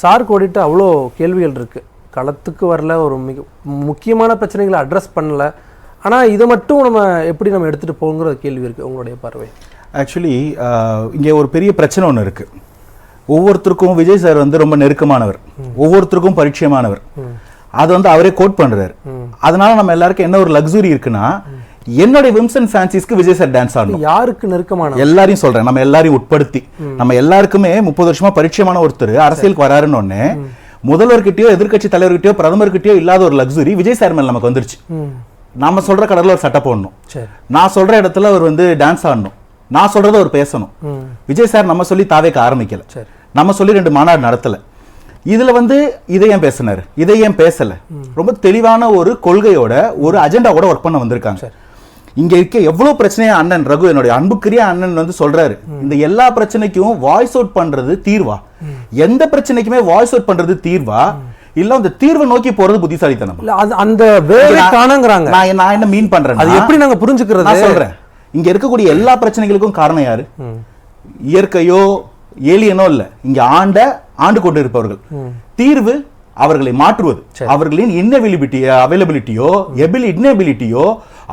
Sir கோடிட்டு அவ்வளோ கேள்விகள் இருக்குது களத்துக்கு வரல ஒரு மிக முக்கியமான பிரச்சனைகளை அட்ரஸ் பண்ணல. ஆனால் இதை மட்டும் நம்ம எப்படி நம்ம எடுத்துகிட்டு போங்கிற கேள்வி இருக்குது உங்களுடைய பார்வை. ஆக்சுவலி இங்கே ஒரு பெரிய பிரச்சனை ஒன்று இருக்கு. ஒவ்வொருத்தருக்கும் விஜய் சார் வந்து ரொம்ப நெருக்கமானவர். ஒவ்வொருத்தருக்கும் பரிச்சயமானவர். அது வந்து அவரே கோட் பண்றாரு. அதனால நம்ம எல்லாருக்கும் என்ன ஒரு லக்ஸுரி இருக்குன்னா என்னுடைய விம்சன் ஃபேன்சிஸ்க்கு விஜய் சார் டான்ஸ் ஆடணும். யாருக்கு நெருக்கமான எல்லாரையும் சொல்றேன். நம்ம எல்லாரையும் உட்படுத்தி. நம்ம எல்லாருக்குமே முப்பது வருஷமா பரிச்சயமான ஒருத்தர் அரசியலுக்கு வராருன்னு ஒண்ணு. முதல்வர்கிட்டயோ எதிர்க்கட்சி தலைவர்கிட்டயோ பிரதமர்கிட்டயோ இல்லாத ஒரு லக்ஸுரி விஜய் சார் மேல நமக்கு வந்துருச்சு. நாம சொல்ற கடல்ல ஒரு சட்டை போடணும். சரி. நான் சொல்ற இடத்துல அவர் வந்து டான்ஸ் ஆடணும். நான் சொல்றத அவர் பேசணும். விஜய் சார் நம்ம சொல்லி தாவேக்க ஆரம்பிக்கல. சரி. நம்ம சொல்லி ரெண்டு மாநாடு நடத்தல. இதுல வந்து இதை ஏன் பேசினாரு? இதை ஏன் பேசல? ரொம்ப தெளிவான ஒரு கொள்கையோட ஒரு அஜெண்டாவோட ஒர்க் பண்ண வந்திருக்காங்க. இங்க இருக்க எவ்வளவு பிரச்சனையா அண்ணன் ரகு என்னுடைய அன்புக்குரிய அண்ணன் வந்து சொல்றாரு. இந்த எல்லா பிரச்சனைக்கும் வாய்ஸ் அவுட் பண்றது தீர்வா? எந்த பிரச்சனைக்குமே வாய்ஸ் அவுட் பண்றது தீர்வா? இல்ல அந்த தீர்வை நோக்கி போறது புத்திசாலித்தனம்? அந்த வேலை காணங்கிறாங்க நான் நான் என்ன மீன் பண்றேன் அது எப்படி நாங்க புரிஞ்சுக்கிறது? நான் சொல்றேன். இங்க இருக்கக்கூடிய எல்லா பிரச்சனைகளுக்கும் காரணம் யாரு? இயற்கையோ ஏலியனோ இல்ல. இங்க ஆண்ட ஆண்டு கொண்டு இருப்பவர்கள் தீர்வு அவர்களை மாற்றுவது. அவர்களின் இன்னபிலிபிட்டி அவைலபிலிட்டியோ எபிலி இன்னபிலிட்டியோ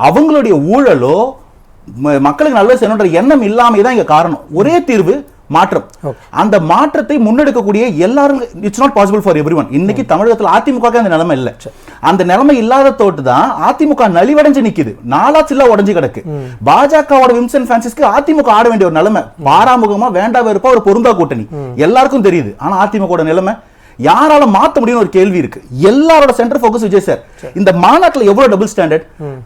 அவங்களுடைய ஊழலோ மக்களுக்கு நல்லது செய்யணுன்ற எண்ணம் இல்லாம தான் இங்க காரணம். ஒரே தீர்வு மாற்றம். அந்த மாற்றத்தை முன்னெடுக்கக்கூடிய எல்லாரும் it's not possible for everyone இன்னைக்கு தமிழகத்துல அதிமுக அந்த நிலைமை இல்ல. அந்த நிலைமை இல்லாத தோட்டு தான் அதிமுக நலிவடைஞ்சு நிக்குது. நாலா சில்ல உடைஞ்சு கிடக்கு. பாஜகவோட விம்சன் பிரான்சிஸ்க்கு அதிமுக ஆட வேண்டிய ஒரு நிலைமை. பாராமுகமா வேண்டா வெறுப்பா ஒரு பொருந்தா கூட்டணி. எல்லாருக்கும் தெரியுது. ஆனா அதிமுக நிலைமை யாரால மாத்த முடியும்னு ஒரு கேள்வி இருக்கு. எல்லாரோட சென்டர் ஃபோக்கஸ் விஜய் சார். இந்த மாநாட்டுல எவ்வளவு டபுள் ஸ்டாண்டர்ட்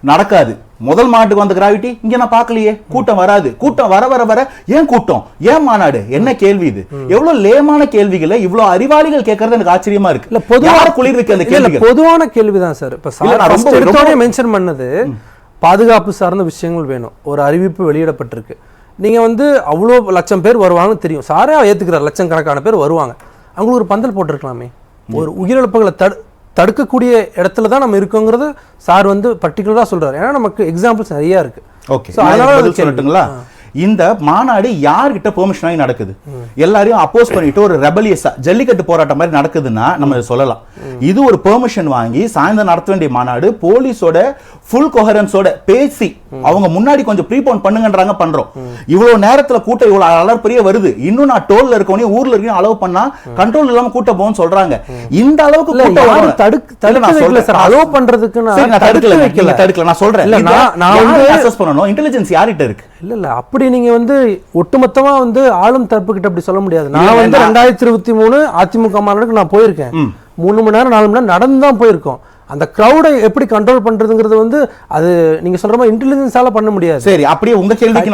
நடக்காது. முதல் மாநாட்டுக்கு வந்த கிராவிட்டி இங்க நான் பார்க்கலையே. கூட்டம் வராது. கூட்டம் வர வர வர ஏன் கூட்டம்? ஏன் மாநாடு? என்ன கேள்வி இது? எவ்வளவு லேமான கேள்விகளை இவ்வளவு அறிவாளிகள் கேட்கறது எனக்கு ஆச்சரியமா இருக்கு. இல்ல பொதுவா யார குளிர் இருக்கு அந்த கேள்விகள்? பொதுவான கேள்விதான் சார் இப்ப மென்ஷன் பண்ணது பாதுகாப்பு சார்ந்த விஷயங்கள் வேணும். ஒரு அறிவிப்பு வெளியிடப்பட்டிருக்கு. நீங்க வந்து அவ்வளோ லட்சம் பேர் வருவாங்கன்னு தெரியும். சாரே ஏத்துக்கிறார். லட்சம் கணக்கான பேர் வருவாங்க. அவங்களுக்கு ஒரு பந்தல் போட்டிருக்கலாமே. ஒரு உயிரிழப்புகளை தடு தடுக்கக்கூடிய இடத்துல தான் நம்ம இருக்கோங்கிறது சார் வந்து பர்டிகுலரா சொல்றாரு. ஏன்னா நமக்கு எக்ஸாம்பிள்ஸ் நிறைய இருக்கு. ஓகே So, அதனால. சொல்லட்டுங்களா? இந்த மாநாடு யார்கிட்ட பெர்மிஷன் ஆகி நடக்குது? எல்லாரையும் அப்போஸ் பண்ணிட்டு ஒரு ரெபலியஸா ஜல்லிக்கட்டு போராட்டம் மாதிரி நடக்குதுன்னா நம்ம சொல்லலாம். இது ஒரு பெர்மிஷன் வாங்கி சாயந்தரம் நடத்த வேண்டிய மாநாடு போலீஸோட ஃபுல் கொஹரன்ஸோட பேசி அவங்க முன்னாடி கொஞ்சம் ப்ரீபோன் பண்ணுங்கன்றாங்க பண்றோம். இவ்வளவு நேரத்துல கூட்டம் இவ்வளவு அலர்பரிய வருது. இன்னும் நான் டோல்ல இருக்கவனையும் ஊர்ல இருக்கணும் அலோவ் பண்ணா கண்ட்ரோல் இல்லாம கூட்டம் போகும்னு சொல்றாங்க. இந்த அளவுக்கு. தடுக்க- தடுக்க. சார். allow பண்றதுக்கு நான் தடுக்கல தடுக்கல. நான் சொல்றேன். நான்- வந்து- பண்ணணும்? இன்டெலிஜென்ஸ் யார்கிட்ட இருக்கு? இல்ல இல்ல அப்படி நீங்க வந்து ஒட்டுமொத்தமா வந்து ஆளும் தரப்பு கிட்ட அப்படி சொல்ல முடியாது. நான் வந்து ரெண்டாயிரத்தி இருபத்தி மூணு அதிமுக மாநாடுக்கு நான் போயிருக்கேன். மூணு மணி நேரம் நாலு மணி நேரம் நடந்து தான் போயிருக்கோம். அந்த க்ரௌடை எப்படி கண்ட்ரோல் பண்றதுங்கிறது வந்து அது நீங்க சொல்ற மாதிரி இன்டெலிஜென்ஸால பண்ண முடியாது. சரி அப்படியே உங்க கேள்விக்கு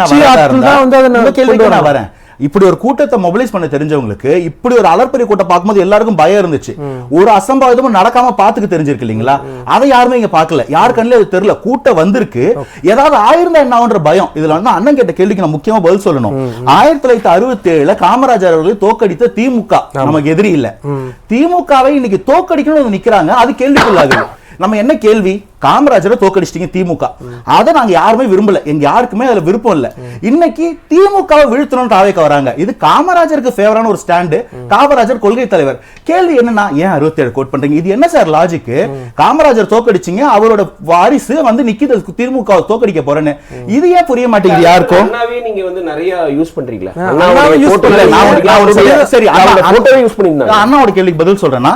நான் வரேன். இப்படி ஒரு கூட்டத்தை மொபிலைஸ் பண்ண தெரிஞ்சவங்களுக்கு இப்படி ஒரு அலர்பரிய கூட்டம் பார்க்கும்போது எல்லாருக்கும் பயம் இருந்துச்சு. ஒரு அசம்பாவிதமும் நடக்காம பாத்துக்க தெரிஞ்சிருக்கு இல்லைங்களா? அதை யாருமே இங்க பார்க்கல. யார் கண்ணிலே அது தெரியல. கூட்டம் வந்திருக்கு. ஏதாவது ஆயிருந்தா என்ன பயம். இதுல வந்து அண்ணன் கேட்ட கேள்விக்கு நான் முக்கியமா பதில் சொல்லணும். ஆயிரத்தி தொள்ளாயிரத்தி அறுபத்தி ஏழுல காமராஜர் அவர்களை தோக்கடித்த திமுக. நமக்கு எதிரி இல்ல. திமுகவை இன்னைக்கு தோக்கடிக்கணும்னு நிக்கிறாங்க. அது கேள்விக்குள்ளாகுது. நம்ம என்ன கேள்வி? காமராஜரை தோக்கடிச்சிட்டீங்க திமுக. அதை நாங்க யாருமே விரும்பல. எங்க யாருக்குமே அதுல விருப்பம் இல்ல. இன்னைக்கு திமுகவை வீழ்த்தணும் தாவேக்க வராங்க. இது காமராஜருக்கு ஃபேவரான ஒரு ஸ்டாண்டு காமராஜர் கொள்கை தலைவர். கேள்வி என்னன்னா ஏன் அறுபத்தி ஏழு கோட் பண்றீங்க? இது என்ன சார் லாஜிக் காமராஜர் தோக்கடிச்சீங்க அவரோட வாரிசு வந்து நிக்கிது திமுக தோக்கடிக்க போறேன்னு. இது ஏன் புரிய மாட்டேங்குது யாருக்கும்? நீங்க வந்து நிறைய யூஸ் பண்றீங்களா? சரி, சரி, யூஸ் பண்ணியிருந்தாங்க. நான் அண்ணாவோட கேள்விக்கு பதில் சொல்றேன்னா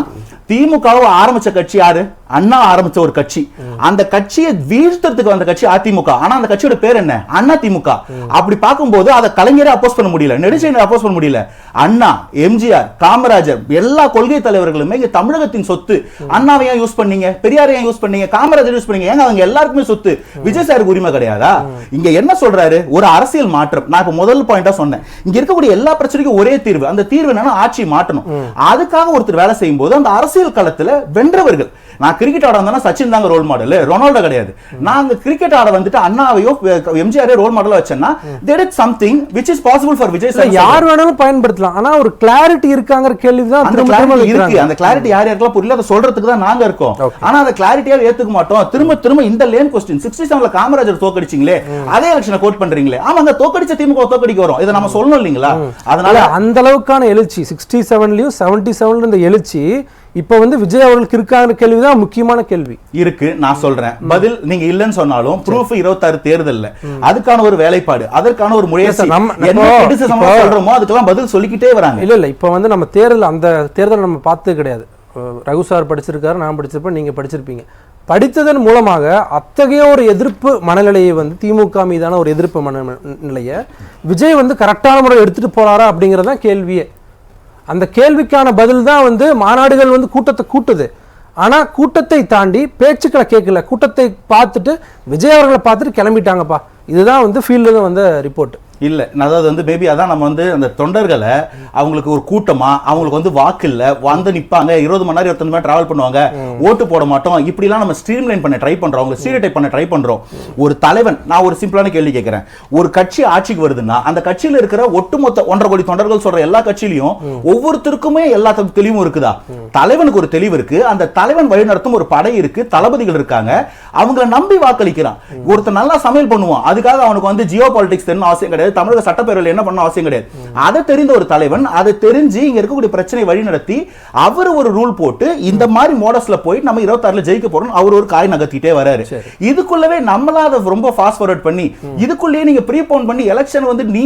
திமுகவை ஆரம்பிச்ச கட்சி யாரு? அண்ணா ஆரம்பிச்ச ஒரு கட்சி. அந்த கட்சியை வீழ்த்தறதுக்கு வந்த கட்சி அதிமுக. ஆனா அந்த கட்சியோட பேர் என்ன? அண்ணா திமுக. அப்படி பார்க்கும்போது அதை கலைஞரே அப்போஸ் பண்ண முடியல. நெடுஞ்செயனை அப்போஸ் பண்ண முடியல. அண்ணா எம்ஜிஆர் காமராஜர் எல்லா கொள்கை தலைவர்களுமே தமிழகத்தின் சொத்து. அண்ணாவை ஏன் யூஸ் பண்ணீங்க? பெரியாரை ஏன் யூஸ் பண்ணீங்க? காமராஜர் யூஸ் பண்ணீங்க? ஏங்க அவங்க எல்லாருக்குமே சொத்து? விஜய் சாருக்கு உரிமை கிடையாதா? இங்க என்ன சொல்றாரு? ஒரு அரசியல் மாற்றம். நான் இப்ப முதல் பாயிண்டா சொன்னேன். இங்க இருக்கக்கூடிய எல்லா பிரச்சனைக்கும் ஒரே தீர்வு. அந்த தீர்வு என்னன்னா ஆட்சி மாற்றணும். அதுக்காக ஒருத்தர் வேலை செய்யும் போது அந்த அரசியல் களத்துல வென்றவர்கள். நான் கிரிக்கெட் ஆட வந்தா சச்சின் தாங்க ரோல் மாடல் ரொனால்டோ கிடையாது. நாங்க கிரிக்கெட் ஆட வந்துட்டு அண்ணாவையோ எம்ஜிஆரே ரோல் மாடலா வச்சேன்னா there is something which is possible for Vijay யார் வேணாலும் பயன்படுத்தலாம். ஆனா ஒரு கிளாரிட்டி இருக்காங்கிற கேள்விதான் அந்த திரும்ப திரும்ப கிளாரிட்டி இருக்கு. அந்த கிளாரிட்டி யார் யாருக்கெல்லாம் புரியல அதை சொல்றதுக்கு தான் நாங்க இருக்கோம். Okay. ஆனா அந்த கிளாரிட்டியா ஏத்துக்க மாட்டோம். திரும்ப திரும்ப இந்த லேன் கொஸ்டின் சிக்ஸ்டி செவன்ல காமராஜர் தோக்கடிச்சிங்களே அதே எலெக்ஷனை கோட் பண்றீங்களே. ஆமாங்க தோக்கடிச்ச திமுக தோக்கடிக்க வரும். இதை நம்ம சொல்லணும் இல்லீங்களா? அதனால அந்த அளவுக்கான எழுச்சி. சிக்ஸ்டி செவன்லயும் செவன்டி செவன்ல இருந்த எழுச்சி இப்ப வந்து விஜய் அவர்களுக்கு இருக்காங்கிற கேள்விதான் முக்கியமான கேள்வி. இருக்கு நான் சொல்றேன். பதில் நீங்க இல்லன்னு சொன்னாலும் ப்ரூஃப் இருபத்தாறு தேர்தல்ல. அதுக்கான ஒரு வேலைப்பாடு அதற்கான ஒரு முயற்சி சொல்றோமோ அதுக்கெல்லாம் பதில் சொல்லிக்கிட்டே வராங்க. இல்ல இல்ல இப்ப வந்து நம்ம தேர்தல் அந்த தேர்தல் நம்ம பார்த்தது கிடையாது. ரகு சார் படிச்சிருக்காரு நான் படிச்சிருப்பேன் நீங்க படிச்சிருப்பீங்க. படித்ததன் மூலமாக அத்தகைய ஒரு எதிர்ப்பு மனநிலையை வந்து திமுக மீதான ஒரு எதிர்ப்பு மனநிலையை விஜய் வந்து கரெக்டான முறையில் எடுத்துட்டு போறாரா அப்படிங்கிறது தான் கேள்வியே. அந்த கேள்விக்கான பதில் தான் வந்து மாநாடுகள் வந்து கூட்டத்தை கூட்டுது. ஆனால் கூட்டத்தை தாண்டி பேச்சுக்களை கேட்கல. கூட்டத்தை பார்த்துட்டு விஜய் அவர்களை பார்த்துட்டு கிளம்பிட்டாங்கப்பா. இதுதான் வந்து ஃபீல்டு வந்த ரிப்போர்ட் இல்ல. அதாவது வந்து மேபி அதான் நம்ம வந்து அந்த தொண்டர்களை அவங்களுக்கு ஒரு கூட்டமா அவங்களுக்கு வந்து வாக்கு இல்ல வந்து நிப்பாங்க. இருபது மணி நேரம் இருபத்தஞ்சு மணி டிராவல் பண்ணுவாங்க. ஓட்டு போட மாட்டோம். இப்படிலாம் நம்ம ஸ்ட்ரீம் லைன் பண்ண ட்ரை பண்றோம். அவங்க ஸ்டீரியோ பண்ண ட்ரை பண்றோம். ஒரு தலைவன் நான் ஒரு சிம்பிளான கேள்வி கேட்கிறேன். ஒரு கட்சி ஆட்சிக்கு வருதுன்னா அந்த கட்சியில இருக்கிற ஒட்டுமொத்த ஒன்றரை கோடி தொண்டர்கள் சொல்ற எல்லா கட்சியிலையும் ஒவ்வொருத்தருக்குமே எல்லா தெளிவும் இருக்குதா? தலைவனுக்கு ஒரு தெளிவு இருக்கு. அந்த தலைவன் வழிநடத்தும் ஒரு படை இருக்கு. தளபதிகள் இருக்காங்க. அவங்கள நம்பி வாக்களிக்கிறான். ஒருத்தன் நல்லா சமையல் பண்ணுவான். அதுக்காக அவனுக்கு வந்து ஜியோ பாலிடிக்ஸ் தெரியணும் அவசியம் கிடையாது. தமிழக சட்டப்பேரவையில் என்ன பண்ண அவசியம் கிடையாது. அதை தெரிந்த ஒரு தலைவன் அதை தெரிஞ்சு இங்க இருக்கக்கூடிய பிரச்சனை வழி நடத்தி அவர் ஒரு ரூல் போட்டு இந்த மாதிரி மோடஸ்ல போய் நம்ம இருபத்தாறுல ஜெயிக்க போறோம் அவர் ஒரு காய் நகர்த்திட்டே வராரு. இதுக்குள்ளவே நம்மளா அதை ரொம்ப ஃபாஸ்ட் ஃபார்வர்ட் பண்ணி இதுக்குள்ளேயே நீங்க ப்ரீபோன் பண்ணி எலெக்ஷன் வந்து நீ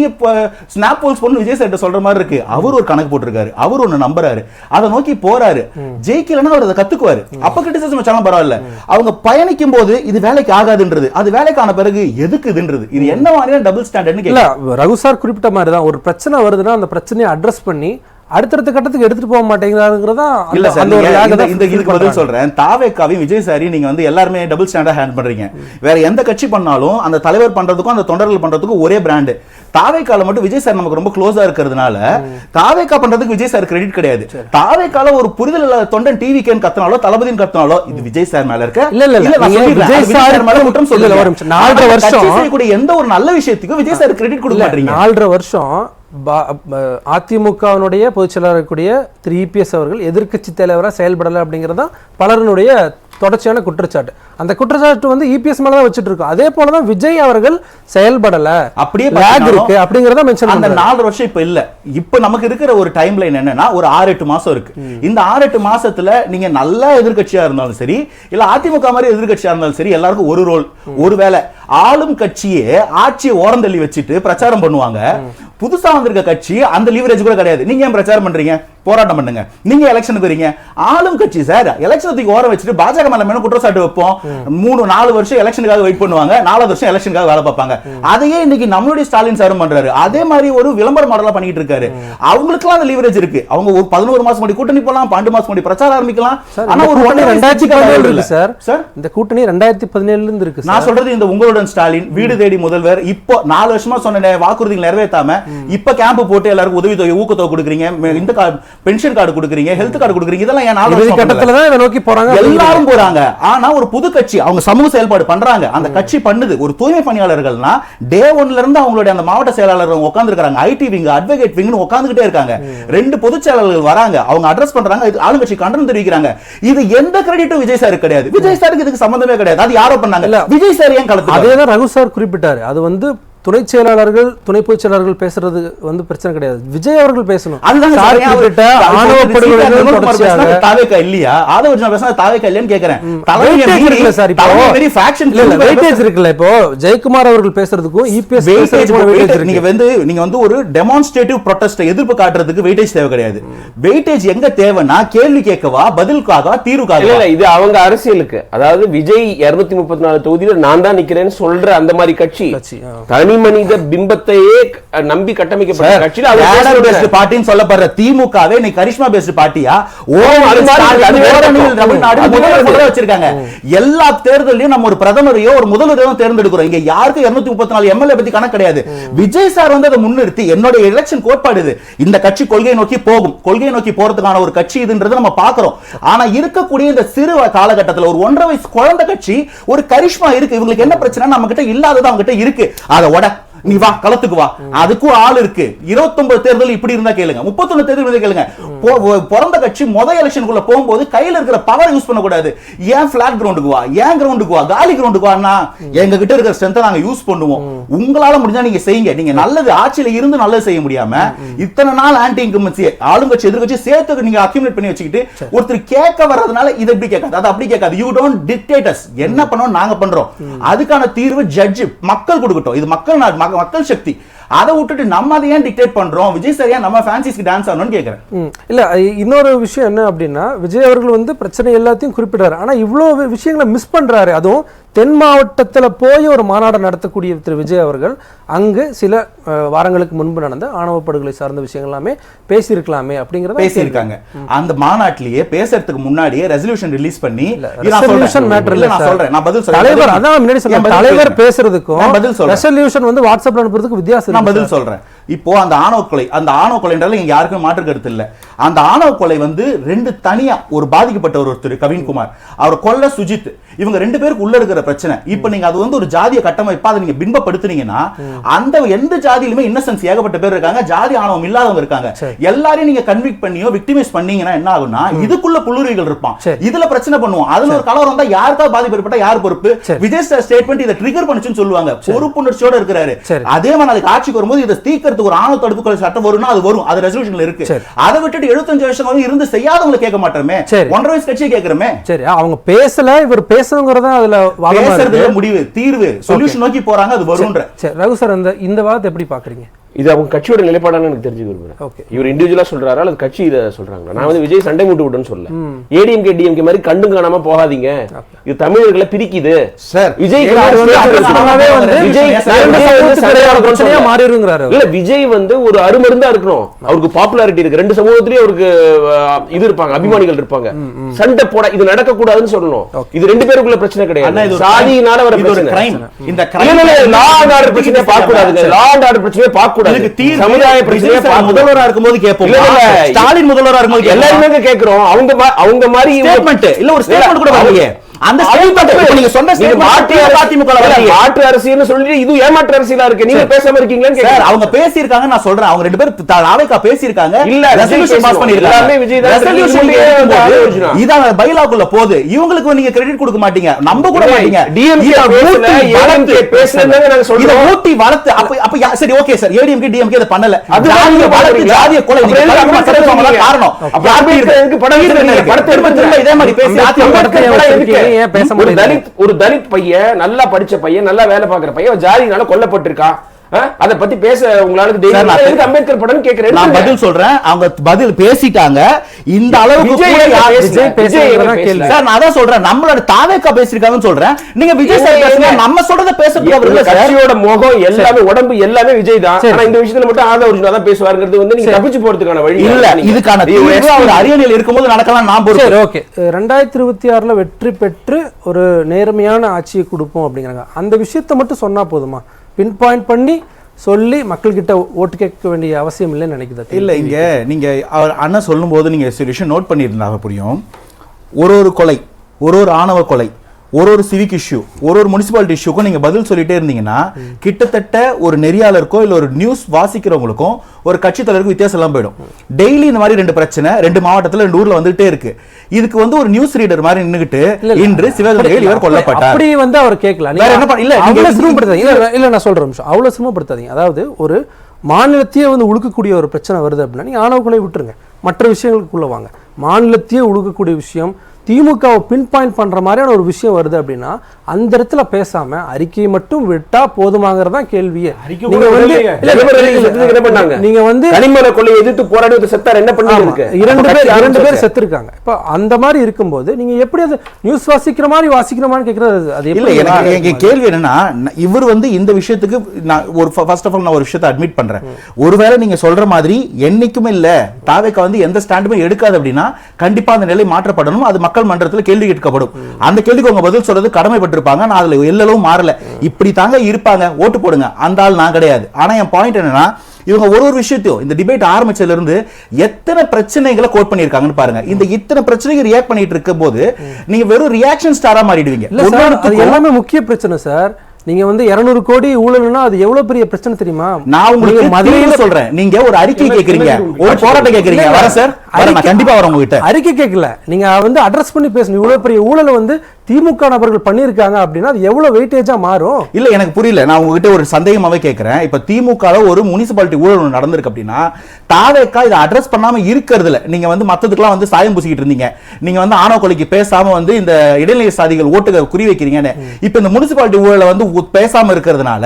ஸ்னாப் போல்ஸ் பண்ணு விஜய் சார் சொல்ற மாதிரி இருக்கு. அவர் ஒரு கணக்கு போட்டிருக்காரு. அவர் ஒண்ணு நம்புறாரு. அதை நோக்கி போறாரு. ஜெயிக்கலன்னா அவர் அதை கத்துக்குவாரு. அப்ப கிரிட்டிசிசம் வச்சாலும் பரவாயில்ல. அவங்க பயணிக்கும் போது இது வேலைக்கு ஆகாதுன்றது. அது வேலைக்கான பிறகு எதுக்கு இதுன்றது. இது என்ன மாதிரியான டபுள் ஸ்டாண்டர்ட்னு இல்ல ரகு சார் குறிப்பிட்ட மாதிரி தான் ஒரு பிரச்சனை வருதுன்னா அந்த பிரச்சனையை அட்ரஸ் பண்ணி அடுத்தடுத்த கட்டத்துக்கு எடுத்துட்டு போக மாட்டேங்கிறாருங்கிறதா இல்ல சார் இந்த- இதுக்கு பதில். சொல்றேன். தாவேக்காவையும் விஜய் சாரி நீங்க வந்து எல்லாருமே டபுள் ஸ்டாண்டர்ட் ஹேண்ட் பண்றீங்க. வேற எந்த கட்சி பண்ணாலும் அந்த தலைவர் பண்றதுக்கும் அந்த தொண்டர்கள் பண்றதுக்கும் ஒரே பிராண்ட் தாவேக்கால மட்டும் விஜய் சார் நமக்கு ரொம்ப க்ளோஸா இருக்கிறதுனால தாவேக்கா பண்றதுக்கு விஜய் சார் கிரெடிட் கிடையாது. தாவேக்கால ஒரு புரிதல் இல்லாத தொண்டன் டிவி கேன் கத்தினாலோ தளபதின்னு கத்தினாலோ இது விஜய் சார் மேல இருக்க. இல்ல, இல்ல. விஜய் சார் மேல குற்றம் நிமிஷம். நாலரை வருஷம். எந்த ஒரு நல்ல விஷயத்துக்கும் விஜய் சார் கிரெடிட் கொடுக்க மாட்டீங்க. நாலரை வருஷம் அதிமுகவினுடைய பொதுச் செயலாளர் கூடிய திரு இபிஎஸ் அவர்கள் எதிர்க்கட்சி தலைவரா செயல்படலை அப்படிங்கிறது தான் பலரினுடைய தொடர்ச்சியான குற்றச்சாட்டு. அந்த குற்றச்சாட்டு வந்து இபிஎஸ் மேல தான் வச்சுட்டு இருக்கோம் அதே போல தான் விஜய் அவர்கள் செயல்படல. அப்படியே பார்த்தாலும் இருக்கு அப்படிங்கறத மென்ஷன் அந்த நாலு வருஷம் இப்ப இல்ல. இப்ப நமக்கு இருக்கிற ஒரு டைம் லைன் என்னன்னா ஒரு ஆறு எட்டு மாசம் இருக்கு. இந்த ஆறு எட்டு மாசத்துல நீங்க நல்லா எதிர்க்கட்சியா இருந்தாலும் சரி இல்ல அதிமுக மாதிரி எதிர்க்கட்சியா இருந்தாலும் சரி எல்லாருக்கும் ஒரு ரோல் ஒரு வேலை. ஆளும் கட்சியே ஆட்சியை ஓரந்தள்ளி வச்சுட்டு பிரச்சாரம் பண்ணுவாங்க. புதுசா வந்திருக்க கட்சி அந்த லீவரேஜ் கூட கிடையாது. நீங்க ஏன் பிரச்சாரம் பண்றீங்க? போராட்டம் பண்ணுங்க. நீங்க எலெக்ஷனுக்கு வரீங்க. ஆளும் கட்சி சார் எலெக்ஷனுக்கு ஓரம் வச்சுட்டு பாஜக மேல மேல குற்றச்சாட்டு வைப்போம். மூணு நாலு வருஷம் எலெக்ஷனுக்காக வெயிட் பண்ணுவாங்க. நாலாவது வருஷம் எலெக்ஷனுக்காக வேலை பார்ப்பாங்க. அதையே இன்னைக்கு நம்மளுடைய ஸ்டாலின் சாரும் பண்றாரு. அதே மாதிரி ஒரு விளம்பர மாடலா பண்ணிட்டு இருக்காரு. அவங்களுக்குலாம் அந்த லீவரேஜ் இருக்கு. அவங்க ஒரு பதினோரு மாசம் முடி கூட்டணி போலாம் பன்னெண்டு மாசம் முடி பிரச்சாரம் ஆரம்பிக்கலாம். ஆனா ஒரு ஒன்றரை ரெண்டாயிரத்தி பதினேழு. இருக்கு சார் சார் இந்த கூட்டணி ரெண்டாயிரத்தி பதினேழுல இருந்து இருக்கு நான் சொல்றது இந்த உங்களுடன் ஸ்டாலின் வீடு தேடி முதல்வர். இப்போ நாலு வருஷமா சொன்ன வாக்குறுதிகள் நிறைவேற்றாம இப்ப கேம்ப் போட்டு எல்லாருக்கும் உதவி தொகை ஊக்கத்தொகை கொடுக்குறீங்க. இந்த பென்ஷன் கார்டு கொடுக்குறீங்க ஹெல்த் கார்டு கொடுக்குறீங்க இதெல்லாம் ஏன் நாலு? கட்டத்துல தான் இதை நோக்கி போறாங்க. எல்லாரும் போறாங்க. ஆனா ஒரு புது கட்சி அவங்க சமூக செயல்பாடு பண்றாங்க. அந்த கட்சி பண்ணுது. ஒரு தூய்மை பணியாளர்கள்னா டே ஒன்ல இருந்து அவங்களுடைய அந்த மாவட்ட செயலாளர் உட்கார்ந்து இருக்காங்க ஐடி விங் அட்வொகேட் விங்னு உட்கார்ந்துகிட்டே இருக்காங்க. ரெண்டு பொதுச் செயலாளர்கள் வராங்க. அவங்க அட்ரஸ் பண்றாங்க. ஆளுங்கட்சி கண்டனம் தெரிவிக்கிறாங்க. இது எந்த கிரெடிட்டும் விஜய் சாருக்கு கிடையாது. விஜய் சாருக்கு இதுக்கு சம்பந்தமே கிடையாது. அது யாரோ பண்ணாங்க. இல்ல. விஜய் சார் ஏன் களத்துக்கு அதே தான் ரகு சார் குறிப்பிட்டாரு. அது வந்து துணை செயலாளர்கள் துணை பொதுச் செயலாளர்கள் பேசுறது வந்து பிரச்சனை கிடையாது. விஜய் அவர்கள் பேசணும். இப்ப தாவேக்கா இல்லையா? பேசினா தாவேக்கா இல்லையான்னு கேக்குறேன். சார் வெயிட்டேஜ் இருக்குல்ல ஜெயக்குமார் அவர்கள் பேசுறதுக்கும் இபிஎஸ் வெயிட்டேஜ் நீங்க வந்து நீங்க வந்து ஒரு டெமான்ஸ்ட்ரேட்டிவ் ப்ரொடெஸ்ட் எதிர்ப்பு காட்டுறதுக்கு வெயிட்டேஜ் தேவை கிடையாது. வெயிட்டேஜ் எங்க தேவைன்னா கேள்வி கேட்கவா பதிலுக்காக தீர்வுக்காக இல்ல இது அவங்க அரசியலுக்கு. அதாவது விஜய் இருநூத்தி முப்பத்தி நாலு தொகுதியில நான் தான் நிக்கிறேன்னு சொல்ற அந்த மாதிரி கட்சி. தனி தனி மனித பிம்பத்தையே நம்பி கட்டமைக்கப்பட்ட கட்சியில பார்ட்டின்னு சொல்லப்படுற திமுகவே நீ கரிஷ்மா பேஸ்ட் பார்ட்டியா வச்சிருக்காங்க. எல்லா தேர்தலையும் நம்ம ஒரு பிரதமரையோ ஒரு முதல்வரையோ தேர்ந்தெடுக்கிறோம். இங்க யாருக்கும் 234 முப்பத்தி நாலு எம்எல்ஏ பத்தி கணக்கு கிடையாது. விஜய் சார் வந்து அதை முன்னிறுத்தி என்னோட எலெக்ஷன் கோட்பாடு இது. இந்த கட்சி கொள்கையை நோக்கி போகும். கொள்கையை நோக்கி போறதுக்கான ஒரு கட்சி இதுன்றது நம்ம பாக்குறோம் ஆனா இருக்கக்கூடிய இந்த சிறு காலகட்டத்துல ஒரு ஒன்றரை வயசு குழந்தை கட்சி ஒரு கரிஷ்மா இருக்கு. இவங்களுக்கு என்ன பிரச்சனை நம்ம கிட்ட இல்லாதது அவங்க கிட்ட இருக்கு. அதை நீ வா களத்துக்கு வா. அதுக்கும் ஆள் இருக்கு. 29 தேர்தல் இப்படி இருந்தா கேளுங்க. 31 தேர்தல் கேளுங்க. பிறந்த கட்சி முத எலெக்ஷனுக்குள்ள போகும்போது கையில இருக்கிற பவர் யூஸ் பண்ண கூடாது ஏன் பிளாட் கிரவுண்டுக்கு வா? ஏன் கிரவுண்டுக்கு வா? காலி கிரவுண்டுக்கு வான்னா எங்க கிட்ட இருக்கிற ஸ்ட்ரென்த்தை நாங்க யூஸ் பண்ணுவோம். உங்களால முடிஞ்சா நீங்க செய்யுங்க. நீங்க நல்லது ஆட்சியில இருந்து நல்லது செய்ய முடியாம இத்தனை நாள் ஆன்டி இன்கம்பன்சி ஆளுங்கட்சி எதிர்கட்சி சேர்த்து நீங்க அக்யூமுலேட் பண்ணி வச்சுக்கிட்டு ஒருத்தர் கேட்க வர்றதுனால இது எப்படி கேட்காது அது அப்படி கேட்காது. யூ டோன்ட் டிக்டேட்டஸ் என்ன பண்ணோம் நாங்க பண்றோம். அதுக்கான தீர்வு ஜட்ஜ் மக்கள் கொடுக்கட்டும். இது மக்கள் நாடு, மக்க- மக்கள் சக்தி அதை விட்டுட்டு நம்ம அதை ஏன் டிக்டேட் பண்றோம்? விஜய் சரியா நம்ம ஃபேன்சிஸ்க்கு டான்ஸ் ஆடணும்னு கேக்குறேன் ம். இல்ல இன்னொரு விஷயம் என்ன அப்படின்னா விஜய் அவர்கள் வந்து பிரச்சனை எல்லாத்தையும் குறிப்பிடுறாரு. ஆனா இவ்வளோ வி- விஷயங்களை மிஸ் பண்றாரு. அதுவும் தென் மாவட்டத்துல போய் ஒரு மாநாடு நடத்தக்கூடிய திரு விஜய் அவர்கள் அங்கு சில வாரங்களுக்கு முன்பு நடந்த ஆணவ படுகொலை சார்ந்த விஷயங்கள் எல்லாமே பேசியிருக்கலாமே அப்படிங்கறத பேசியிருக்காங்க. அந்த மாநாட்டிலேயே பேசுறதுக்கு முன்னாடியே ரெசல்யூஷன் ரிலீஸ் பண்ணி ரெசல்யூஷன். மேட்டர் இல்ல, நான். சொல்றேன். நான் பதில் சொல்றேன். தலைவர் அதான் முன்னாடி சொன்ன என் பதில் தலைவர். பேசுறதுக்கும் பதில் சொல்றேன். ரெசல்யூஷன் வந்து வாட்ஸ்அப்ல அனுப்புறதுக்கு வித்தியாசம் நான் பதில் சொல்றேன். இப்போ அந்த ஆணவ கொலை அந்த ஆணவ கொலைன்றால இங்க யாருக்கும் மாற்று கருத்து இல்ல. அந்த ஆணவ கொலை வந்து ரெண்டு தனியா ஒரு பாதிக்கப்பட்ட ஒரு ஒருத்தர் கவின்குமார். அவர் கொல்ல சுஜித். இவங்க ரெண்டு பேருக்கு உள்ள இருக்கிற பிரச்சனை. இப்போ நீங்க அது வந்து ஒரு ஜாதிய கட்டமைப்பா அதை நீங்க பின்பப்படுத்துனீங்கன்னா அந்த எந்த ஜாதியிலுமே இன்னசென்ஸ் ஏகப்பட்ட பேர் இருக்காங்க ஜாதி ஆணவம் இல்லாதவங்க இருக்காங்க. எல்லாரையும் நீங்க கன்விக்ட் பண்ணியோ விக்டிமைஸ் பண்ணீங்கன்னா என்ன ஆகும்னா இதுக்குள்ள புல்லுரிகள் இருப்பான். இதுல பிரச்சனை பண்ணுவோம் அதுல ஒரு கலவரம் வந்தா யாருக்காவது பாதிப்பு ஏற்பட்டா யார் பொறுப்பு. விஜய் ஸ்டேட்மெண்ட் இதை ட்ரிகர் பண்ணுச்சுன்னு சொல்லுவாங்க. பொறுப்புணர்ச்சியோட இருக்கிறாரு. அதே மாதிரி நாளைக்கு ஆட்சிக்கு வரும்போது இதை தீக்கிறதுக்கு ஒரு ஆணவ தடுப்பு கொலை சட்டம் வரும்னா அது வரும். அது ரெசல்யூஷன்ல இருக்கு. அதை விட்டுட்டு 75 வருஷம் வந்து இருந்து செய்யாதவங்களை கேட்க மாட்டோமே. ஒன்றரை வயசு கட்சியை கேட்கிறோமே. சரி. அவங்க பேசல இவர் பேசணுங்கிறதா அதுல பேசுறதுல முடிவு தீர்வு சொல்யூஷன் நோக்கி போறாங்க அது வரும்ன்ற. சரி. ரகு சார் இந்த இந்த வாதத்தை எப்படி பாக்குறீங்க இது அவங்க கட்சியோட நிலைப்பாடான்னு எனக்கு தெரிஞ்சுக்க விரும்புறேன். ஓகே. இவர் இண்டிவிஜுவலா சொல்றாரா அல்லது கட்சி இதை சொல்றாங்களா? நான் வந்து விஜய் சண்டை மூட்டு விட்டுன்னு சொல்ல ஏடிஎம்கே டிஎம்கே மாதிரி கண்டும் காணாம போகாதீங்க. இது தமிழர்களை பிரிக்குது. சார் விஜய் இல்ல விஜய் வந்து ஒரு அருமருந்தா இருக்கணும். அவருக்கு பாப்புலாரிட்டி இருக்கு. ரெண்டு சமூகத்திலயும் அவருக்கு இது இருப்பாங்க அபிமானிகள் இருப்பாங்க. சண்டை போட இது நடக்க கூடாதுன்னு சொல்லணும் இது ரெண்டு பேருக்குள்ள பிரச்சனை கிடையாது. சாதியினால வர பிரச்சனை. இந்த law and order பிரச்சனையை பார்க்க கூடாதுங்க. law and order பிரச்சனையை பார்க்க கூடாது. சமுதாய பிரச்சனையை. முதல்வரா இருக்கும்போது கேட்போம். ஸ்டாலின் முதல்வரா இருக்கும்போது எல்லாருமே இங்க கேக்குறோம் அவங்க அவங்க மாதிரி இல்ல ஒரு ஸ்டேட்மெண்ட் கூட வரலையே அந்த நீங்க சொன்ன மாற்று அதிமுக மாற்று அரசியல்னு சொல்லிட்டு இது ஏமாற்று அரசியலா இருக்கு. நீங்க பேசாம கேக்குறேன். அவங்க பேசியிருக்காங்க நான் சொல்றேன். அவங்க ரெண்டு பேரும் அவைக்கா பேசியிருக்காங்க. இல்ல, ரெசல்யூஷன் பாஸ். பண்ணிருக்காங்க ரெசல்யூஷன். இதான் பைலாக்குள்ள போகுது. இவங்களுக்கு நீங்க கிரெடிட் கொடுக்க மாட்டீங்க. நம்ப கூட மாட்டீங்க. ஊட்டி வளர்த்து. அப்ப அப்ப சரி ஓகே சார் ஏடிஎம்கே டிஎம்கே இத பண்ணல. அது வளர்த்து? ஜாதிய கொலை? காரணம்? படத்தை இதே மாதிரி பேசி அதிமுக ஏன் பேச ஒரு முடியல? தலித் ஒரு தலித் பையன் நல்லா படிச்ச பையன் நல்லா வேலை பார்க்குற பையன் ஜாதினால கொல்லப்பட்டிருக்கான்? அத பத்தி பேச உங்களுக்கு தைரியம் அம்பேத்கர் படம் கேக்குறேன் நான் பதில் சொல்றேன். அவங்க பதில் பேசிட்டாங்க. இந்த அளவுக்கு. சார் நான் அதான் சொல்றேன். நம்மளோட தாவேக்கா பேசிருக்காங்கன்னு சொல்றேன். நீங்க விஜய் சார் பேசுங்க? நம்ம சொல்றத சார். கட்சியோட முகம் எல்லாமே உடம்பு எல்லாமே விஜய் தான். ஆனா இந்த விஷயத்துல மட்டும் ஆதா ஒரிஜினலா தான் பேசுவாருங்கிறது வந்து நீங்க தப்பிச்சு போறதுக்கான வழி இல்ல இதுக்கான அவர். அரியணையில் இருக்கும்போது நடக்கலாம் நான் சரி ஓகே. ரெண்டாயிரத்தி இருபத்தி ஆறுல வெற்றி பெற்று ஒரு நேர்மையான ஆட்சியை கொடுப்போம் அப்படிங்கிறாங்க. அந்த விஷயத்தை மட்டும் சொன்னா போதுமா? பின் பாயிண்ட் பண்ணி சொல்லி மக்கள்கிட்ட ஓட்டு கேட்க வேண்டிய அவசியம் இல்லைன்னு நினைக்குது இல்ல இங்க நீங்க அவர் அண்ணன் சொல்லும்போது நீங்க சில விஷயம் நோட் பண்ணியிருந்தாங்க புரியும். ஒரு ஒரு கொலை ஒரு ஒரு ஆணவ கொலை ஒரு ஒரு சிவிக் இஷ்யூ ஒரு ஒரு முனிசிபாலிட்டி இஷ்யூக்கும் நீங்க பதில் சொல்லிட்டே இருந்தீங்கன்னா கிட்டத்தட்ட ஒரு நெறியாளருக்கோ இல்ல ஒரு நியூஸ் வாசிக்கிறவங்களுக்கும் ஒரு கட்சி தலைவருக்கும் வித்தியாசம் எல்லாம் போயிடும். டெய்லி இந்த மாதிரி ரெண்டு பிரச்சனை ரெண்டு மாவட்டத்துல ரெண்டு ஊர்ல வந்துட்டே இருக்கு. இதுக்கு வந்து ஒரு நியூஸ் ரீடர் மாதிரி இல்ல. இன்று சிவகங்கையில் இவர் கொல்லப்பட்டார். அப்படி வந்து அவர் கேட்கல. வேற என்ன இல்ல, அவ்வளவு சிரமப்படுத்தாதீங்க. இல்ல இல்ல நான் சொல்றேன் நிமிஷம். அவ்வளவு சிரமப்படுத்தாதீங்க. அதாவது ஒரு மாநிலத்தையே வந்து உழுக்கக்கூடிய ஒரு பிரச்சனை வருது அப்படின்னா நீங்க ஆணவ கொலை விட்டுருங்க. மற்ற விஷயங்களுக்குள்ள வாங்க. மாநிலத்தையே உழுக்கக்கூடிய விஷயம் திமுகவை பின் பாயிண்ட் பண்ற மாதிரியான ஒரு விஷயம் வருது அப்படின்னா அந்த இடத்துல பேசாம அறிக்கையை மட்டும் விட்டா போதுமாங்கிறது தான் கேள்வியே நீங்க வந்து பண்ணாங்க? கொள்ளையை எதிர்த்து போராடி செத்தார் என்ன பண்ணி ஆமா, இருக்கு? இரண்டு பேர் இரண்டு பேர். செத்துருக்காங்க. இப்போ அந்த மாதிரி இருக்கும்போது நீங்க எப்படி அது நியூஸ் வாசிக்கிற மாதிரி வாசிக்கிறமான்னு கேட்கறது அது இல்ல எனக்கு எங்க கேள்வி என்னன்னா இவர் வந்து இந்த விஷயத்துக்கு நான் ஒரு ஃபர்ஸ்ட் ஆஃப் ஆல் நான் ஒரு விஷயத்தை அட்மிட் பண்றேன். ஒருவேளை நீங்க சொல்ற மாதிரி என்னைக்குமே இல்ல தாவேக்கா வந்து எந்த ஸ்டாண்டுமே எடுக்காது அப்படின்னா கண்டிப்பா அந்த நிலை மாற்றப்படணும். அது மக்கள் மன்றத்துல கேள்வி கேட்கப்படும். அந்த கேள்விக்கு அவங்க பதில் சொல்றது கடமைப்பட்டிருப்பாங்க. நான் அதுல எல்லளவும் மாறல. இப்படி தாங்க இருப்பாங்க. ஓட்டு போடுங்க. அந்த ஆள் நான் கிடையாது. ஆனா என் பாயிண்ட் என்னன்னா இவங்க ஒரு ஒரு விஷயத்தையும் இந்த டிபேட் ஆரம்பிச்சதுல இருந்து எத்தனை பிரச்சனைகளை கோட் பண்ணிருக்காங்கன்னு பாருங்க. இந்த இத்தனை பிரச்சனைக்கு ரியாக்ட் பண்ணிட்டு இருக்கும் போது நீங்க வெறும் ரியாக்ஷன் ஸ்டாரா மாறிடுவீங்க. எல்லாமே முக்கிய பிரச்சனை சார். நீங்க வந்து 200 கோடி ஊழல்னா அது எவ்வளவு பெரிய பிரச்சனை தெரியுமா? நான் உங்களுக்கு மதுரையில சொல்றேன். நீங்க ஒரு அறிக்கை கேக்குறீங்க. ஒரு போராட்டம் கேக்குறீங்க. வர சார். கண்டிப்பா வரேன் உங்ககிட்ட. அறிக்கை கேட்கல நீங்க வந்து அட்ரஸ் பண்ணி பேசணும். இவ்வளவு பெரிய ஊழலை வந்து திமுக நபர்கள் பண்ணியிருக்காங்க அப்படின்னா அது எவ்வளவு வெயிட்டேஜா மாறும்? இல்ல எனக்கு புரியல. நான் உங்ககிட்ட ஒரு சந்தேகமாவே கேக்குறேன். இப்ப திமுக ஒரு முனிசிபாலிட்டி ஊழல் ஒண்ணு நடந்திருக்கு அப்படின்னா தாவேக்கா இதை அட்ரஸ் பண்ணாம இருக்கிறதுல நீங்க வந்து மத்ததுக்கெல்லாம் வந்து சாயம் பூசிக்கிட்டு இருந்தீங்க. நீங்க வந்து ஆணவ கொலைக்கு பேசாம வந்து இந்த இடைநிலை சாதிகள் ஓட்டுக குறி வைக்கிறீங்கன்னு. இப்ப இந்த முனிசிபாலிட்டி ஊழலை வந்து பேசாம இருக்கிறதுனால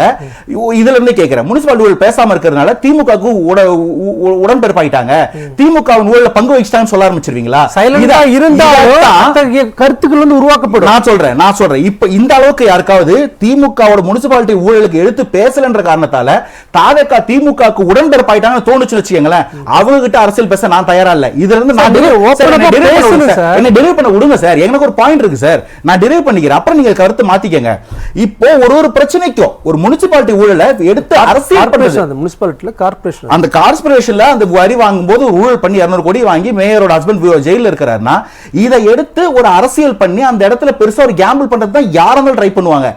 இதுல இருந்து கேக்குறேன். முனிசிபாலிட்டி ஊழல் பேசாம இருக்கிறதுனால திமுகவுக்கு உ- உடன்பிறப்பாயிட்டாங்க. திமுகவின் ஊழல பங்கு வகிச்சிட்டாங்கன்னு சொல்ல ஆரம்பிச்சிருவீங்களா? சைலண்டா இருந்தாலும் கருத்துக்கள் வந்து உருவாக்கப்படும். நான் சொல்றேன் நான் சொல்றேன். இப்ப இந்த அளவுக்கு யாருக்காவது திமுகவோட முனிசிபாலிட்டி ஊழலுக்கு எடுத்து பேசலன்ற காரணத்தால தாவேக்கா திமுகவுக்கு உடன்பிறப்பாயிட்டாங்கன்னு தோணுச்சு வச்சுக்கங்களேன். அவங்க கிட்ட அரசியல் பேச நான் தயாரா இல்ல. இதுல இருந்து நான் என்னை derive பண்ண விடுங்க சார். எனக்கு ஒரு பாயிண்ட் இருக்கு சார். நான் டெரிவ் பண்ணிக்கிறேன். அப்புறம் நீங்க கருத்து மாத்திக்கங்க. இப்போ ஒரு ஒரு பிரச்சனைக்கும் ஒரு முனிசிபாலிட்டி ஊழலை எடுத்து அரசியல் முனிசிபாலிட்டியில கார்பரேஷன் அந்த கார்பரேஷன்ல அந்த வரி வாங்கும்போது ஒரு ஊழல் பண்ணி 200 கோடி வாங்கி மேயரோட ஹஸ்பண்ட் ஜெயில இருக்கிறாருன்னா இதை எடுத்து ஒரு அரசியல் பண்ணி அந்த இடத்துல பெருசா ஒரு கேம்பிள் பண்றது தான் யாரும் ட்ரை பண்ணுவாங்க.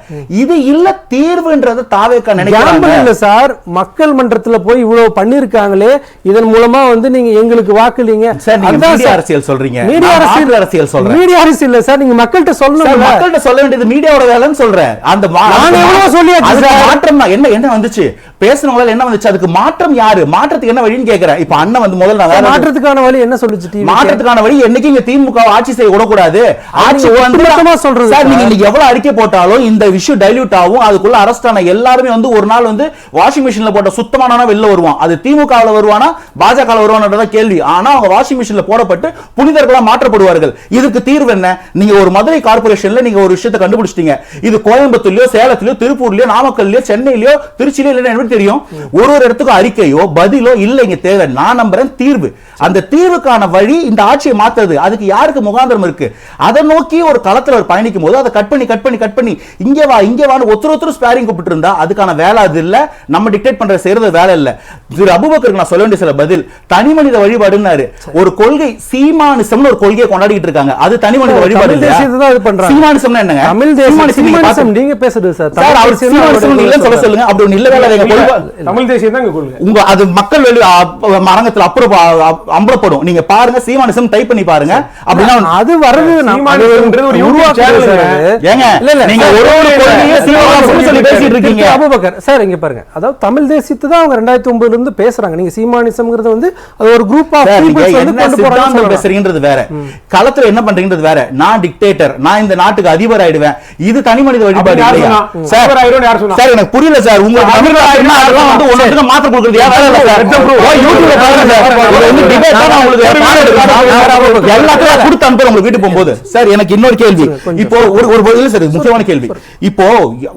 இது இல்ல தீர்வுன்றத தாவேக்கா நினைக்கிறாங்க. இல்ல சார். மக்கள் மன்றத்துல போய் இவ்வளவு பண்ணிருக்காங்களே இதன் மூலமா வந்து நீங்க எங்களுக்கு வாக்களிங்க. Sir media. அரசியல் சொல்றீங்க. மீடியா அரசியல் அரசியல் சொல்றேன். மீடியா அரசியல் சார். நீங்க மக்கள்கிட்ட சொல்லணும் மக்கள்கிட்ட சொல்ல வேண்டியது மீடியாவோட வேலைன்னு சொல்றேன். அந்த மாற்றம் தான். என்ன என்ன வந்துச்சு? பேசுனவங்களால என்ன வந்துச்சு? அதுக்கு மாற்றம் யாரு? மாற்றத்துக்கு என்ன வழின்னு கேக்குறேன். இப்ப அண்ணன் வந்து முதல்ல நான் வேற மாற்றத்துக்கான வழி என்ன சொல்லுச்சு டிவி மாற்றத்துக்கான வழி என்னைக்கு இங்க திமுக ஆட்சி செய்ய விடக்கூடாது? ஆட்சி நீங்க வந்து ஒட்டுமொத்தமா சொல்றது சார் சார். நீங்க இன்னைக்கு எவ்வளவு அறிக்கை போட்டாலும் இந்த விஷயம் டைல்யூட் ஆகும். அதுக்குள்ள அரெஸ்ட் ஆன எல்லாருமே வந்து ஒரு நாள் வந்து வாஷிங் மிஷின்ல போட்ட சுத்தமானவனா வெளில வருவான். அது திமுகவுல வருவானா? பாஜக வருவானன்றத கேள்வி. ஆனா அவங்க வாஷிங் மிஷின்ல போடப்பட்டு புனிதர்களா மாற்றப்படுவார்கள். இதுக்கு தீர்வு என்ன? நீங்க ஒரு மதுரை கார்பரேஷன்ல நீங்க ஒரு விஷயத்தை கண்டுபிடிச்சிட்டீங்க. இது கோயம்புத்தூர்லயோ சேலத்திலயோ திருப்பூர்லயோ நாமக்கல்லையோ சென்னையிலயோ திருச்சியிலயோ இல்லைன்னு தெரியும்? ஒரு ஒரு இடத்துக்கும் அறிக்கையோ பதிலோ இல்ல இங்க தேவை. நான் நம்புறேன் தீர்வு. அந்த தீர்வுக்கான வழி இந்த ஆட்சியை மாத்துறது. அதுக்கு யாருக்கு முகாந்திரம் இருக்கு? அதை நோக்கி ஒரு களத்துல ஒரு பயணிக்கும் போது அதை கட் பண்ணி கட் பண்ணி கட் பண்ணி இங்க வா இங்க வான்னு ஒருத்தர் ஒருத்தர் ஸ்பேரிங் கூப்பிட்டு இருந்தா அதுக்கான வேலை அது இல்ல. நம்ம டிக்டேட் பண்ற செய்யறது வேலை இல்ல. திரு அபுபக்கருக்கு நான் சொல்ல வேண்டிய சில பதில். தனி மனித வழிபாடுன்னாரு. ஒரு கொள்கை சீமானிசம்னு ஒரு கொள்கையை கொண்டாடிட்டு இருக்காங்க. அது தனி மனித வழிபாடு. சீமானிசம்னா என்னங்க? தமிழ் சீமானிசம் சீமானிசம் பாத்து- நீங்க பேசுறது சார் சார் அவர் தேசியம் தான் சீமானிசம் அவருடைய இல்லைன்னு சொல்ல சொல்றாரு. சொல்லுங்க அப்படி ஒண்ணு இல்லவே இல்லை எங்க கொள்கை தமிழ் தேசியம் தான் இங்க கொள்கை. உங்க அது மக்கள் வெளி அ- மரங்கத்துல அப்புறம் அம்பலப்படும் நீங்க பாருங்க சீமானிசம் டைப் பண்ணி பாருங்க. அப்படின்னா அது வர்றது சார் ங்க. அது. ஏங்க இல்ல, இல்ல, நீங்க சார், ஒரு ஒரு கொள்கையை சீமானிசம்னு சொல்லி பேசிட்டு இருக்கீங்க. திரு அபுபக்கர். சார் இங்க பாருங்க. அதாவது தமிழ் தேசியத்தை தான் அவங்க ரெண்டாயிரத்தி ஒன்பதுல இருந்து பேசுறாங்க. நீங்க சீமானிசம்ங்கிறது வந்து அது ஒரு குரூப் ஆஃப் பீப்புள்ஸ். பேசுறீங்கன்றது வேற. களத்துல என்ன பண்றீங்கன்றது வேற. நான் டிக்டேட்டர் நான் இந்த நாட்டுக்கு அதிபர் ஆயிடுவேன். இது தனி மனித வழிபாடு யார்? சார் யார் சொன்னா? சார் எனக்கு புரியல சார். உங்க அதிபர் தமிழ்நாட்டுல ஆயிடும்னு அதெல்லாம் வந்து யார் ஒன்னொன்றுக்கு மாத்த கொடுக்குறது. இல்ல சார் யூடியூப்ல பாருங்க சார். இது வந்து தான் உங்களுக்கு. எல்லாத்தையும் நான் கொடுத்து அனுப்புறேன் உங்களுக்கு வீட்டுக்கு போகும்போது. சார் எனக்கு இன்னொரு கேள்வி. இப்போ ஒரு ஒரு இல்ல சார் முக்கியமான கேள்வி. இப்போ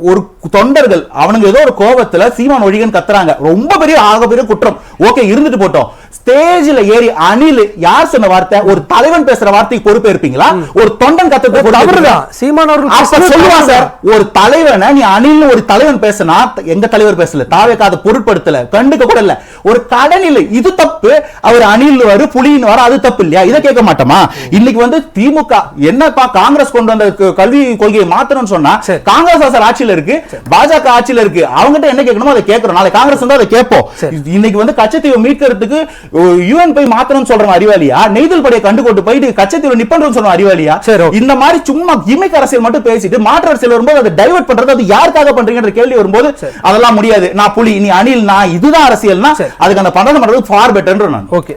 ஒரு தொண்டர்கள் அவனுங்க ஏதோ ஒரு கோபத்துல சீமான் ஒழிகன் கத்துறாங்க. ரொம்ப பெரிய ஆக பெரிய குற்றம். ஓகே இருந்துட்டு போட்டோம். ஸ்டேஜ்ல ஏறி அணில் யார் சொன்ன வார்த்தை? ஒரு தலைவன் பேசுற வார்த்தைக்கு பொறுப்பு இருப்பீங்களா ஒரு தொண்டன் பொறுப்பு தவறுதான்? சீமான் அவர்கள் சொல்லுவான் சார். ஒரு தலைவனை நீ அணில்னு ஒரு தலைவன் பேசினா எங்க தலைவர் பேசல? தாவேக்கா அதை பொருட்படுத்தல கண்டுக்க கூட இல்ல. ஒரு கடனில் இது தப்பு அவர் அணில் வரு புலின்னு வர அது தப்பு இல்லையா? இதை கேட்க மாட்டோமா? இன்னைக்கு வந்து திமுக என்னப்பா காங்கிரஸ் கொண்டு வந்த கல்வி கொள்கையை மாத்தணும்னு சொன்னா. காங்கிரஸ் சார் ஆட்சியில இருக்கு. பாஜக ஆட்சியில இருக்கு. அவங்ககிட்ட என்ன கேட்கணுமோ அதை கேட்கிறோம். நாளை காங்கிரஸ் வந்து அதை கேட்போம். இன்னைக்கு வந்து கச்சத்தீவை மீட்கிறதுக்கு யூஎன் போய் மாத்தணும்னு சொல்றவன் அறிவாளியா? நெய்தல் படையை கண்டு கொண்டு போயிட்டு கச்சத்தீவை நிப்பன்றோம்னு சொல்றவன் அறிவாளியா? சரி. இந்த மாதிரி சும்மா கிமிக் அரசியல் மட்டும் பேசிட்டு மாற்று அரசியல் வரும்போது அதை டைவர்ட் பண்றது அது யாருக்காக பண்றீங்கன்ற கேள்வி வரும்போது அதெல்லாம் முடியாது. நான் புலி நீ அணில் நான் இதுதான் அரசியல்னா. அதுக்கு அந்த பண்றது பண்றது ஃபார் பெட்டர்ன்ற நான். ஓகே.